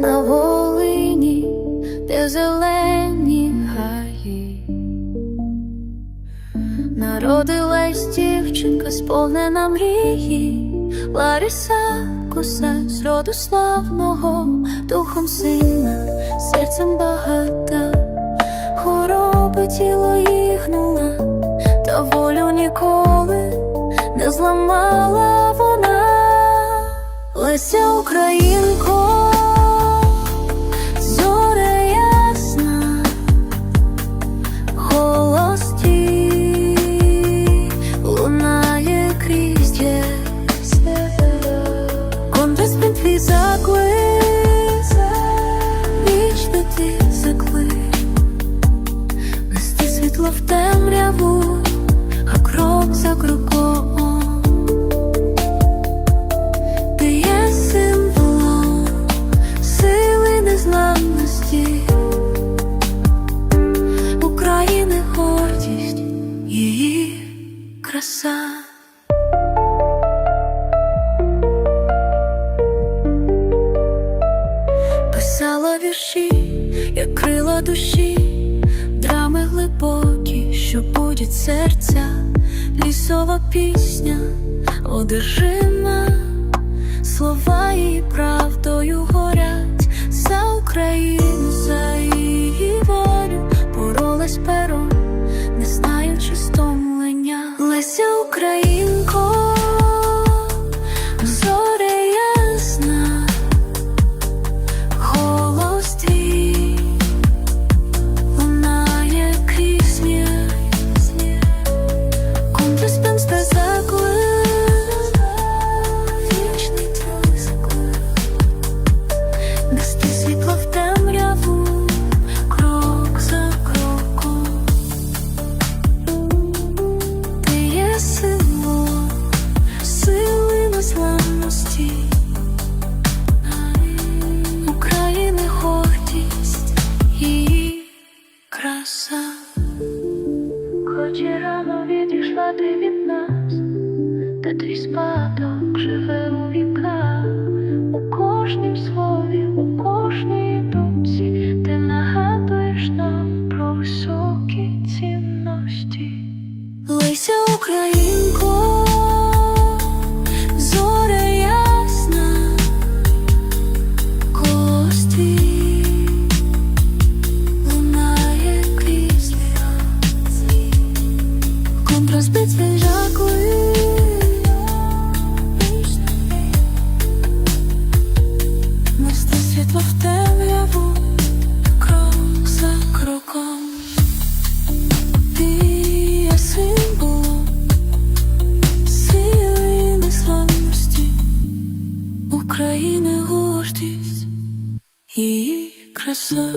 на Волині, де зелені гаї, народилась дівчинка, сповнена мрії, Лариса коса з роду славного, духом сина, серцем багата, хвороби тіло їх гнула, та волю ніколи зламала вона. Леся Українко, зоря ясна, голос лунає крізь єсть. Контрастин твій заклик, вічно ти заклик, нести світло в темряву, а крок за кроком. Писала як крила душі, драми глибокі, що будять серця, лісова пісня одержима, слова і правдою Хоч і рано відійшла ти від нас, та твій спадок живе у світло в темряву, крок за кроком. Ти є символом сили незламності, України гордість, її краса.